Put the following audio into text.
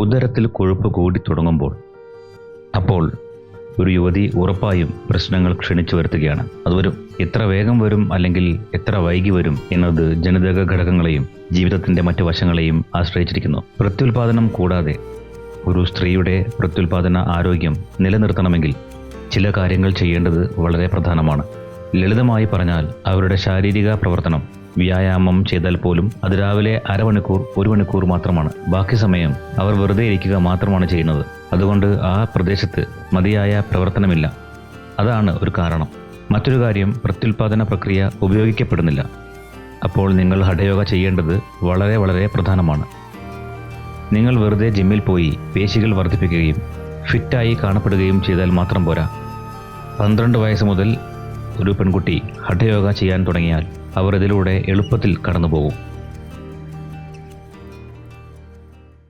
ഉദരത്തിൽ കൊഴുപ്പ് കൂടി തുടങ്ങുമ്പോൾ അപ്പോൾ ഒരു യുവതി ഉറപ്പായും പ്രശ്നങ്ങൾ ക്ഷണിച്ചു വരുത്തുകയാണ്. അത് വരും. എത്ര വേഗം വരും അല്ലെങ്കിൽ എത്ര വൈകി വരും എന്നത് ജനിതക ഘടകങ്ങളെയും ജീവിതത്തിന്റെ മറ്റു വശങ്ങളെയും ആശ്രയിച്ചിരിക്കുന്നു. പ്രത്യുൽപാദനം കൂടാതെ ഒരു സ്ത്രീയുടെ പ്രത്യുൽപാദന ആരോഗ്യം നിലനിർത്തണമെങ്കിൽ ചില കാര്യങ്ങൾ ചെയ്യേണ്ടത് വളരെ പ്രധാനമാണ്. ലളിതമായി പറഞ്ഞാൽ അവരുടെ ശാരീരിക പ്രവർത്തനം വ്യായാമം ചെയ്താൽ പോലും അത് രാവിലെ അരമണിക്കൂർ ഒരു മണിക്കൂർ മാത്രമാണ്. ബാക്കി സമയം അവർ വെറുതെ ഇരിക്കുക മാത്രമാണ് ചെയ്യുന്നത്. അതുകൊണ്ട് ആ പ്രദേശത്ത് മതിയായ പ്രവർത്തനമില്ല. അതാണ് ഒരു കാരണം. മറ്റൊരു കാര്യം പ്രത്യുൽപാദന പ്രക്രിയ ഉപയോഗിക്കപ്പെടുന്നില്ല. അപ്പോൾ നിങ്ങൾ ഹഠയോഗ ചെയ്യേണ്ടത് വളരെ വളരെ പ്രധാനമാണ്. നിങ്ങൾ വെറുതെ ജിമ്മിൽ പോയി പേശികൾ വർദ്ധിപ്പിക്കുകയും ഫിറ്റായി കാണപ്പെടുകയും ചെയ്താൽ മാത്രം പോരാ. പന്ത്രണ്ട് വയസ്സ് മുതൽ ഒരു പെൺകുട്ടി ഹഠയോഗ ചെയ്യാൻ തുടങ്ങിയാൽ അവർ ഇതിലൂടെ എളുപ്പത്തിൽ കടന്നു പോകും